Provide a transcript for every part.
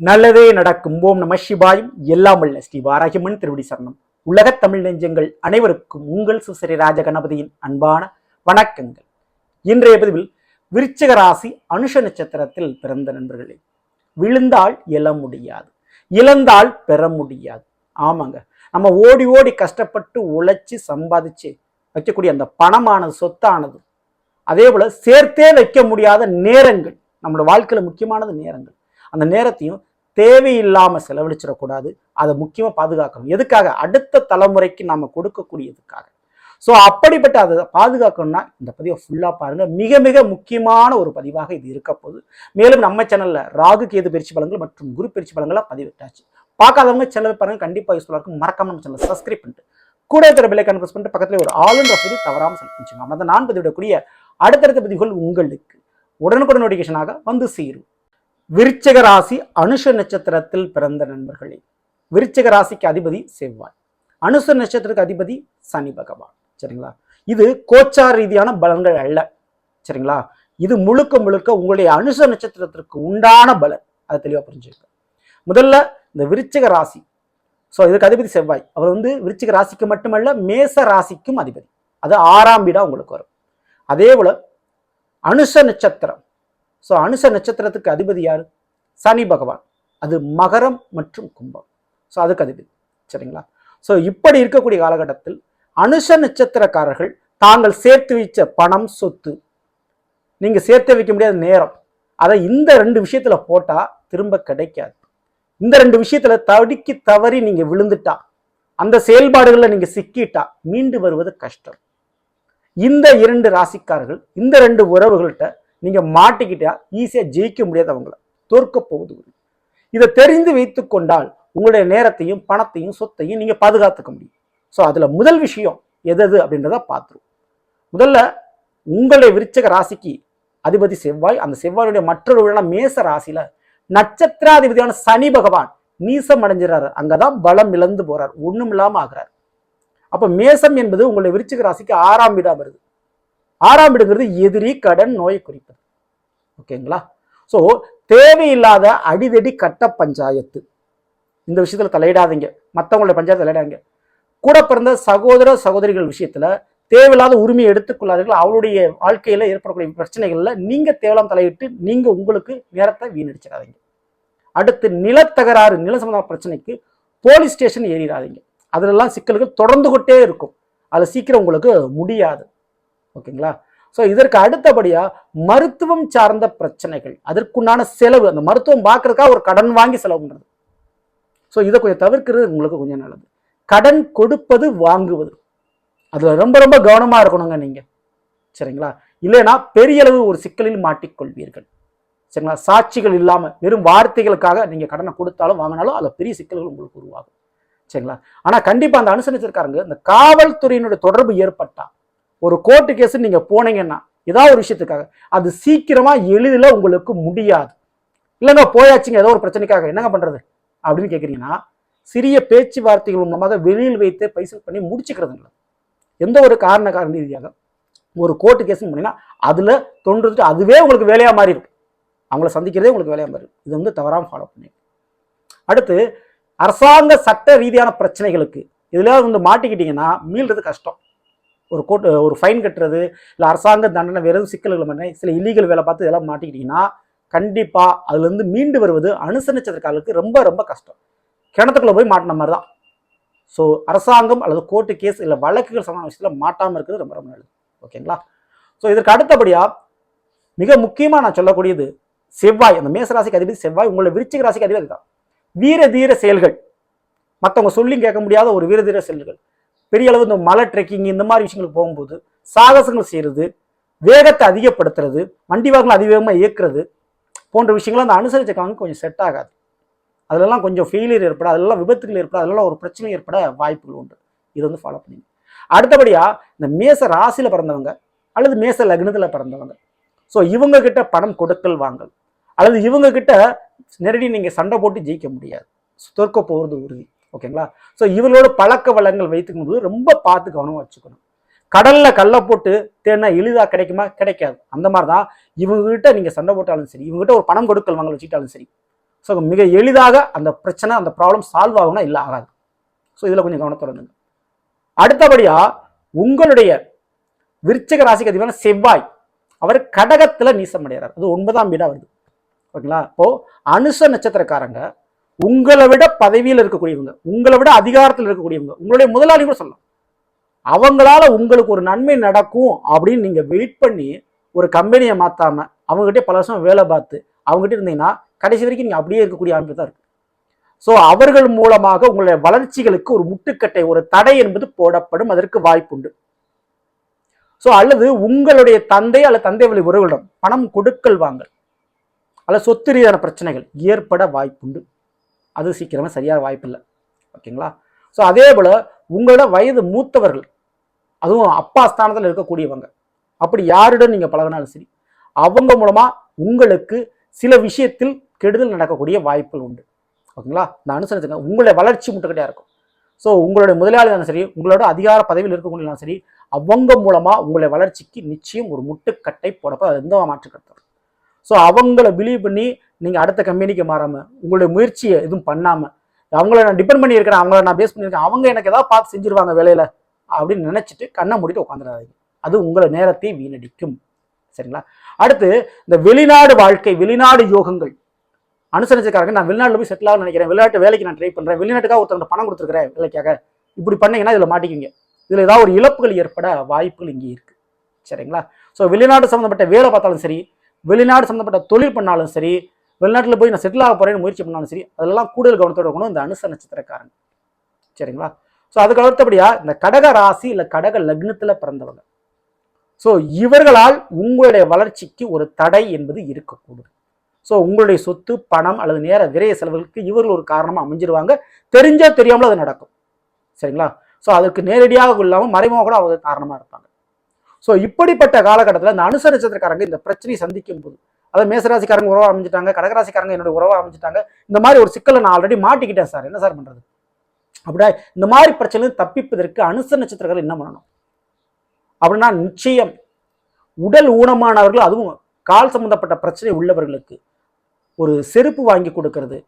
நல்லதே நடக்கும். ஓம் நம சிவாயும். எல்லாம் வல்ல ஸ்ரீ வாராகிமன் திருவடி சரணம். உலகத் தமிழ் நெஞ்சங்கள் அனைவருக்கும் உங்கள் சுசரி ராஜ கணபதியின் அன்பான வணக்கங்கள். இன்றைய பதிவில் விருச்சிக ராசி அனுஷ நட்சத்திரத்தில் பிறந்த நண்பர்களே விழுந்தால் எழ முடியாது. இழந்தால் பெற முடியாது. ஆமாங்க. நம்ம ஓடி ஓடி கஷ்டப்பட்டு உழைச்சி சம்பாதிச்சு வைக்கக்கூடிய அந்த பணமானது சொத்தானது அதே போல சேர்த்தே வைக்க முடியாத நேரங்கள் நம்மளோட வாழ்க்கையில முக்கியமானது நேரங்கள். அந்த நேரத்தையும் தேவையில்லாமல் செலவழிச்சிடக்கூடாது. அதை முக்கியமாக பாதுகாக்கணும். எதுக்காக? அடுத்த தலைமுறைக்கு நாம் கொடுக்கக்கூடியதுக்காக. ஸோ அப்படிப்பட்ட அதை பாதுகாக்கணும்னா இந்த பதிவை ஃபுல்லாக பாருங்கள் மிக மிக முக்கியமான ஒரு பதிவாக இது இருக்க போகுது. மேலும் நம்ம சேனலில் ராகு கேது பயிற்சி பலன்கள் மற்றும் குரு பயிற்சி பலங்களாக பதிவிட்டாச்சு. பார்க்காதவங்க சேனல் பாருங்கள் கண்டிப்பாக யூஸ்ஃபுல்லாக இருக்கும். மறக்காம நம்ம சேனலை சப்ஸ்கிரைப் பண்ணிட்டு கூட இருக்கிற பிள்ளைக்கான ப்ரெஸ் பண்ணிட்டு பக்கத்தில் ஒரு ஆளுன்ற பதிவு தவறாமல் செலுத்திச்சுங்க அந்த நான் பதிவிடக்கூடிய அடுத்தடுத்த பதிவுகள் உங்களுக்கு உடனுக்குடன் நோட்டிஃபிகேஷனாக வந்து சேரும். விருச்சிக ராசி அனுஷ நட்சத்திரத்தில் பிறந்த நண்பர்களே. விருச்சிக ராசிக்கு அதிபதி செவ்வாய். அனுஷ நட்சத்திரத்துக்கு அதிபதி சனி பகவான். சரிங்களா? இது கோச்சார் ரீதியான பலன்கள் அல்ல. சரிங்களா? இது முழுக்க முழுக்க உங்களுடைய அனுஷ நட்சத்திரத்திற்கு உண்டான பலன். அதை தெளிவாக புரிஞ்சுக்க முதல்ல இந்த விருச்சிக ராசி. ஸோ இதுக்கு அதிபதி செவ்வாய். அவர் வந்து விருச்சிக ராசிக்கு மட்டுமல்ல மேச ராசிக்கும் அதிபதி. அது ஆறாம் வீடாக உங்களுக்கு வரும். அதே போல் அனுஷ நட்சத்திரம். ஸோ அனுஷ நட்சத்திரத்துக்கு அதிபதி யார்? சனி பகவான். அது மகரம் மற்றும் கும்பம். ஸோ அதுக்கு அதிபதி. சரிங்களா? ஸோ இப்படி இருக்கக்கூடிய காலகட்டத்தில் அனுஷ நட்சத்திரக்காரர்கள் தாங்கள் சேர்த்து வைச்ச பணம் சொத்து நீங்க சேர்த்து வைக்க முடியாத நேரம் அதை இந்த ரெண்டு விஷயத்துல போட்டால் திரும்ப கிடைக்காது. இந்த ரெண்டு விஷயத்துல தடுக்கி தவறி நீங்கள் விழுந்துட்டா அந்த செயல்பாடுகளில் நீங்க சிக்கிட்டா மீண்டு வருவது கஷ்டம். இந்த இரண்டு ராசிக்காரர்கள் இந்த ரெண்டு உறவுகள்கிட்ட நீங்க மாட்டிக்கிட்டா ஈஸியா ஜெயிக்க முடியாது அவங்கள தோற்கப் போவது இதை தெரிந்து வைத்து கொண்டால் உங்களுடைய நேரத்தையும் பணத்தையும் சொத்தையும் நீங்க பாதுகாத்துக்க முடியும். ஸோ அதுல முதல் விஷயம் எது எது அப்படின்றத பார்த்துருவோம். முதல்ல உங்களுடைய விருச்சக ராசிக்கு அதிபதி செவ்வாய் அந்த செவ்வாயுடைய மற்றொரு மேச ராசியில் நட்சத்திராதிபதியான சனி பகவான் நீசம் அடைஞ்சிடறாரு அங்கதான் பலம் இழந்து போறார். ஒண்ணும் இல்லாம ஆகிறார். அப்ப மேசம் என்பது உங்களுடைய விருச்சிக ராசிக்கு ஆறாம் வீடா வருது. ஆறாம் வீடுங்கிறது எதிரி கடன் நோயை குறிப்பது. ஓகேங்களா? ஸோ தேவையில்லாத அடிதடி கட்ட பஞ்சாயத்து. இந்த விஷயத்தில் தலையிடாதீங்க. மற்றவங்களுடைய பஞ்சாயத்து தலையிடாதீங்க. கூட பிறந்த சகோதர சகோதரிகள் விஷயத்தில் தேவையில்லாத உரிமையை எடுத்துக்கொள்ளாதீர்கள். அவளுடைய வாழ்க்கையில் ஏற்படக்கூடிய பிரச்சனைகளில் நீங்கள் தேவலாம் தலையிட்டு நீங்கள் உங்களுக்கு நேரத்தை வீணடிச்சிடாதீங்க. அடுத்து நிலத்தகராறு நில சம்பந்தமான பிரச்சனைக்கு போலீஸ் ஸ்டேஷன் ஏறிடாதீங்க. அதிலெல்லாம் சிக்கல்கள் தொடர்ந்து கொண்டே இருக்கும். அதில் சீக்கிரம் உங்களுக்கு முடியாது. ஓகேங்களா? ஸோ இதற்கு அடுத்தபடியாக மருத்துவம் சார்ந்த பிரச்சனைகள். அதற்குண்டான செலவு அந்த மருத்துவம் பார்க்கறதுக்காக ஒரு கடன் வாங்கி செலவு பண்ணுறது ஸோ இதை கொஞ்சம் தவிர்க்கிறது உங்களுக்கு கொஞ்சம் நல்லது. கடன் கொடுப்பது வாங்குவது. அதில் ரொம்ப ரொம்ப கவனமாக இருக்கணுங்க நீங்கள் சரிங்களா? இல்லைன்னா பெரிய அளவு ஒரு சிக்கலில் மாட்டிக்கொள்வீர்கள். சரிங்களா? சாட்சிகள் இல்லாமல் வெறும் வார்த்தைகளுக்காக நீங்கள் கடனை கொடுத்தாலும் வாங்கினாலும் அதில் பெரிய சிக்கல்கள் உங்களுக்கு உருவாகும். சரிங்களா? ஆனால் கண்டிப்பாக அந்த அனுசரிச்சிருக்காருங்க இந்த காவல்துறையினுடைய தொடர்பு ஏற்பட்டால் ஒரு கோர்ட்டு கேஸ் நீங்கள் போனீங்கன்னா ஏதாவது ஒரு விஷயத்துக்காக அது சீக்கிரமாக எளிதில் உங்களுக்கு முடியாது. இல்லைங்க போயாச்சுங்க ஏதோ ஒரு பிரச்சனைக்காக என்னங்க பண்றது? அப்படின்னு கேட்குறீங்கன்னா சிறிய பேச்சுவார்த்தைகள் மூலமாக வெளியில் வைத்து பைசல் பண்ணி முடிச்சுக்கிறது எந்த ஒரு காரண காரண ரீதியாக ஒரு கோர்ட்டு கேஸ் பண்ணீங்கன்னா அதில் தொன்றுட்டு அதுவே உங்களுக்கு வேலையாக மாறி இருக்கு. அவங்கள சந்திக்கிறதே உங்களுக்கு வேலையாக மாறி இருக்கு. இது வந்து தவறாமல் ஃபாலோ பண்ணி அடுத்து அரசாங்க சட்ட ரீதியான பிரச்சனைகளுக்கு இதில் வந்து மாட்டிக்கிட்டீங்கன்னா மீள்றது கஷ்டம். ஒரு கோர்ட் ஒரு ஃபைன் கட்டுறது இல்லை அரசாங்க தண்டனை வெறும் சிக்கல்கள் பண்ணி சில இல்லீகல் வேலை பார்த்து இதெல்லாம் மாட்டிக்கிட்டீங்கன்னா கண்டிப்பாக அதுலேருந்து மீண்டு வருவது அனுசரிச்சதற்காலுக்கு ரொம்ப ரொம்ப கஷ்டம். கிணத்துக்குள்ளே போய் மாட்டின மாதிரி தான் ஸோ அரசாங்கம் அல்லது கோர்ட்டு கேஸ் இல்லை வழக்குகள் சம்பந்தமான விஷயத்தில் மாட்டாமல் இருக்கிறது ரொம்ப ரொம்ப நல்லது. ஓகேங்களா ஸோ இதற்கு அடுத்தபடியாக மிக முக்கியமாக நான் சொல்லக்கூடியது செவ்வாய். அந்த மேச ராசிக்கு அதிபதி செவ்வாய் உங்களை விருச்சிக ராசிக்கு அதிபதி தான். வீர தீர செயல்கள். மற்றவங்க சொல்லி கேட்க முடியாத ஒரு வீர தீர செயல்கள். பெரிய அளவு இந்த மலை ட்ரெக்கிங் இந்த மாதிரி விஷயங்களுக்கு போகும்போது சாகசங்கள் செய்யறது வேகத்தை அதிகப்படுத்துறது வண்டி வாகனம் அதிவேகமாக இயக்குறது போன்ற விஷயங்கள் அந்த அனுசரிச்சக்காங்க கொஞ்சம் செட் ஆகாது. அதிலெல்லாம் கொஞ்சம் ஃபெயிலியர் ஏற்பட அதெல்லாம் விபத்துகள் ஏற்பட அதெல்லாம் ஒரு பிரச்சனை ஏற்பட வாய்ப்புகள் உண்டு. இது வந்து ஃபாலோ பண்ணி அடுத்தபடியாக இந்த மேச ராசியில் பிறந்தவங்க அல்லது மேச லக்னத்தில் பிறந்தவங்க. ஸோ இவங்கக்கிட்ட பணம் கொடுக்கல் வாங்கல். அல்லது இவங்கக்கிட்ட நேரடி நீங்கள் சண்டை போட்டு ஜெயிக்க முடியாது. தோற்க போகிறது உறுதி. ஓகேங்களா? ஸோ இவங்களோட பழக்க வளங்கள் வைத்துக்கும் போது ரொம்ப பார்த்து கவனமாக வச்சுக்கணும். கடலில் கல்லை போட்டு தேடினா எளிதாக கிடைக்குமா? கிடைக்காது. அந்த மாதிரி தான் இவங்ககிட்ட நீங்கள் சண்டை போட்டாலும் சரி இவங்ககிட்ட ஒரு பணம் கொடுக்கல் வாங்கல் வச்சுக்கிட்டாலும் சரி. ஸோ மிக எளிதாக அந்த பிரச்சனை அந்த ப்ராப்ளம் சால்வ் ஆகும்னா இல்லை ஆகாது. ஸோ இதில் கொஞ்சம் கவனத்தோட இருந்துங்க உங்களுடைய விருச்சக ராசிக்கு அதிகமான செவ்வாய் அவர் கடகத்தில் நீசம் அடைகிறார் அது ஒன்பதாம் வீடாக வருது. ஓகேங்களா? இப்போது அனுச நட்சத்திரக்காரங்க உங்களை விட பதவியில் இருக்கக்கூடியவங்க உங்களை விட அதிகாரத்தில் இருக்கக்கூடியவங்க உங்களுடைய முதலாளி கூட சொல்லலாம். அவங்களால உங்களுக்கு ஒரு நன்மை நடக்கும் அப்படின்னு நீங்கள் வெயிட் பண்ணி ஒரு கம்பெனியை மாற்றாம அவங்ககிட்ட பல வருஷம் வேலை பார்த்து அவங்ககிட்ட இருந்தீங்கன்னா கடைசி வரைக்கும் நீங்கள் அப்படியே இருக்கக்கூடிய அமைப்பு தான் இருக்கு. ஸோ அவர்கள் மூலமாக உங்களுடைய வளர்ச்சிகளுக்கு ஒரு முட்டுக்கட்டை ஒரு தடை என்பது போடப்படும் அதற்கு வாய்ப்புண்டு. ஸோ அல்லது உங்களுடைய தந்தை அல்லது தந்தை வழி உறவுகளிடம் பணம் கொடுக்கல் வாங்கல் அல்லது சொத்து ரீதியான பிரச்சனைகள் ஏற்பட வாய்ப்புண்டு. அது சீக்கிரமாக சரியாக வாய்ப்பில்லை. ஓகேங்களா? ஸோ அதே போல் உங்களோட வயது மூத்தவர்கள் அதுவும் அப்பா ஸ்தானத்தில் இருக்கக்கூடியவங்க அப்படி யாருடன் நீங்கள் பழகினாலும் சரி அவங்க மூலமாக உங்களுக்கு சில விஷயத்தில் கெடுதல் நடக்கக்கூடிய வாய்ப்புகள் உண்டு. ஓகேங்களா? இந்த அனுசரிச்சுங்க உங்களுடைய வளர்ச்சி முட்டுக்கிட்டே இருக்கும். ஸோ உங்களுடைய முதலாளி சரி உங்களோட அதிகார பதவியில் இருக்கக்கூடியவங்களும் சரி அவங்க மூலமாக உங்களுடைய வளர்ச்சிக்கு நிச்சயம் ஒரு முட்டுக்கட்டை போடப்போ அது எந்த மாற்று ஸோ அவங்கள பிலீவ் பண்ணி நீங்கள் அடுத்த கம்பெனிக்கு மாறாமல் உங்களுடைய முயற்சியை எதுவும் பண்ணாமல் அவங்கள நான் டிபெண்ட் பண்ணியிருக்கிறேன் அவங்கள நான் பேஸ் பண்ணியிருக்கேன் அவங்க எனக்கு ஏதாவது பார்த்து செஞ்சிருவாங்க வேலையில் அப்படின்னு நினச்சிட்டு கண்ணை மூடிட்டு உட்காந்துடாதீங்க அது உங்களை நேரத்தை வீணடிக்கும். சரிங்களா? அடுத்து இந்த வெளிநாடு வாழ்க்கை வெளிநாடு யோகங்கள். அனுசரிச்சக்காரங்க நான் வெளிநாட்டில் போய் செட்டில் ஆகும் நினைக்கிறேன். வெளிநாட்டு வேலைக்கு நான் ட்ரை பண்ணுறேன் வெளிநாட்டுக்காக ஒருத்தர் பணம் கொடுத்துருக்கிறேன் வேலைக்காக. இப்படி பண்ணீங்கன்னா இதில் மாட்டிக்குங்க. இதில் ஏதாவது ஒரு இழப்புகள் ஏற்பட வாய்ப்புகள் இங்கே இருக்குது சரிங்களா? ஸோ வெளிநாடு சம்மந்தப்பட்ட வேலை பார்த்தாலும் சரி வெளிநாடு சம்மந்தப்பட்ட தொழில் பண்ணாலும் சரி வெளிநாட்டில் போய் நான் செட்டில் ஆக போகிறேன்னு முயற்சி பண்ணாலும் சரி அதெல்லாம் கூடுதல் கவனத்தோட இருக்கணும். இந்த அனுச நட்சத்திரக்காரங்க. சரிங்களா? ஸோ அதுக்கு அடுத்தபடியா இந்த கடக ராசி இல்லை கடக லக்னத்தில் பிறந்தவங்க. ஸோ இவர்களால் உங்களுடைய வளர்ச்சிக்கு ஒரு தடை என்பது இருக்கக்கூடும். ஸோ உங்களுடைய சொத்து பணம் அல்லது நேர விரைய செலவுகளுக்கு இவர்கள் ஒரு காரணமாக அமைஞ்சிருவாங்க. தெரிஞ்சோ தெரியாமல் அது நடக்கும். சரிங்களா? ஸோ அதுக்கு நேரடியாக இல்லாமல் மறைமுக கூட அவங்க காரணமாக இருப்பாங்க. ஸோ இப்படிப்பட்ட காலகட்டத்தில் இந்த அனுச நட்சத்திரக்காரங்க இந்த பிரச்சனையை சந்திக்கும் போது அதாவது மேசராசிக்காரங்க உறவு அமைஞ்சிட்டாங்க கடகராசிக்காரங்க என்னோட உறவு அமைஞ்சிட்டாங்க இந்த மாதிரி ஒரு சிக்கலை நான் ஆல்ரெடி மாட்டிக்கிட்டேன் சார் என்ன சார் பண்ணுறது அப்படியா இந்த மாதிரி பிரச்சனையும் தப்பிப்பதற்கு அனுச நட்சத்திரங்கள் என்ன பண்ணணும்? அப்படின்னா நிச்சயம் உடல் ஊனமானவர்கள் அதுவும் கால் சம்பந்தப்பட்ட பிரச்சனை உள்ளவர்களுக்கு ஒரு செருப்பு வாங்கி கொடுக்கறது.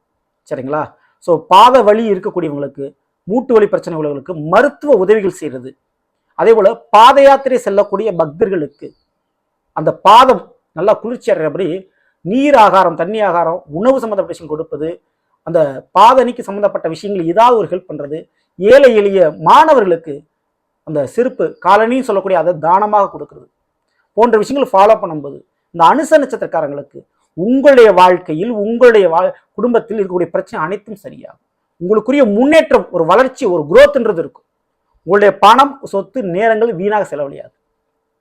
சரிங்களா? ஸோ பாத வலி இருக்கக்கூடியவங்களுக்கு மூட்டு வலி பிரச்சனை உள்ளவர்களுக்கு மருத்துவ உதவிகள் செய்கிறது அதே போல் பாத யாத்திரை செல்லக்கூடிய பக்தர்களுக்கு அந்த பாதம் நல்லா குளிர்ச்சி அடைகிறபடி நீர் ஆகாரம் தண்ணி ஆகாரம் உணவு சம்மந்தப்பட்ட விஷயம் கொடுப்பது அந்த பாதணிக்கு சம்மந்தப்பட்ட விஷயங்கள் ஏதாவது ஒரு ஹெல்ப் பண்ணுறது ஏழை எளிய மாணவர்களுக்கு அந்த சிறப்பு காலனின்னு சொல்லக்கூடிய அதை தானமாக கொடுக்கறது. போன்ற விஷயங்கள் ஃபாலோ பண்ணும்போது இந்த அனுச நட்சத்திரக்காரங்களுக்கு உங்களுடைய வாழ்க்கையில் உங்களுடைய வா குடும்பத்தில் இருக்கக்கூடிய பிரச்சனை அனைத்தும் சரியாகும். உங்களுக்குரிய முன்னேற்றம் ஒரு வளர்ச்சி ஒரு குரோத்ன்றது இருக்கும். உங்களுடைய பணம் சொத்து நேரங்கள் வீணாக செலவழியாது.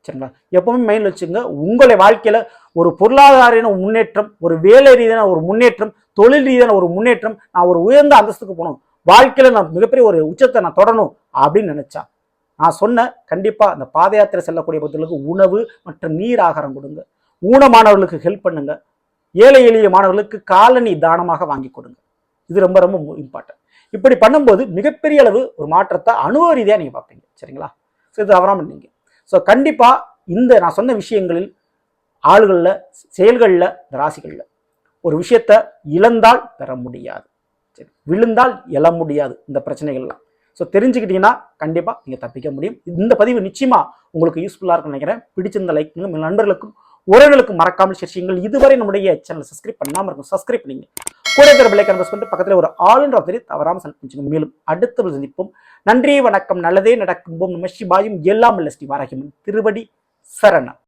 சரிங்களா? எப்பவுமே மைண்டில் வச்சுங்க உங்களுடைய வாழ்க்கையில் ஒரு பொருளாதார முன்னேற்றம் ஒரு வேலை ரீதியான ஒரு முன்னேற்றம் தொழில் ரீதியான ஒரு முன்னேற்றம் நான் ஒரு உயர்ந்த அந்தஸ்துக்கு போகணும். வாழ்க்கையில் நான் மிகப்பெரிய ஒரு உச்சத்தை நான் தொடரணும் அப்படின்னு நினச்சா நான் சொன்ன கண்டிப்பாக அந்த பாத யாத்திரை செல்லக்கூடிய பக்தர்களுக்கு உணவு மற்றும் நீர் ஆகாரம் கொடுங்க. ஊனமானவர்களுக்கு ஹெல்ப் பண்ணுங்க. ஏழை எளிய மாணவர்களுக்கு காலனி தானமாக வாங்கி கொடுங்க. இது ரொம்ப ரொம்ப இம்பார்ட்டன்ட் இப்படி பண்ணும்போது மிகப்பெரிய அளவு ஒரு மாற்றத்தை அனுபவ ரீதியாக நீங்கள் பார்ப்பீங்க. சரிங்களா? ஸோ இது தவறாமல் பண்ணீங்க ஸோ கண்டிப்பாக இந்த நான் சொன்ன விஷயங்களில் ஆளுகளில் செயல்களில் இந்த ராசிகளில் ஒரு விஷயத்தை இழந்தால் பெற முடியாது. சரி விழுந்தால் எழ முடியாது இந்த பிரச்சனைகள்லாம். ஸோ தெரிஞ்சுக்கிட்டீங்கன்னா கண்டிப்பாக நீங்கள் தப்பிக்க முடியும். இந்த பதிவு நிச்சயமாக உங்களுக்கு யூஸ்ஃபுல்லாக இருக்கும்னு நினைக்கிறேன். பிடிச்சிருந்த லைக் பண்ணுங்கள் நண்பர்களுக்கும் உறவுகளுக்கும் மறக்காமல் சிரிச்சிங்கள் இதுவரை நம்முடைய சேனல் சப்ஸ்கிரைப் பண்ணாமல் இருக்கும் சப்ஸ்கிரைப் பண்ணிங்க. கூட இருக்கிற பிள்ளை கன்வெஸ்ட் பண்ணிட்டு பக்கத்தில் ஒரு ஆளுன்ற பற்றி தவறாமல் செலக்ட் பண்ணிச்சுங்க மேலும் அடுத்த ஒரு சந்திப்போம். நன்றி வணக்கம் நல்லதே நடக்கும் நம்ம சிபாயும் எல்லாம் இல்ல ஸ்ரீ வாராகிமன் திருவடி சரணம்.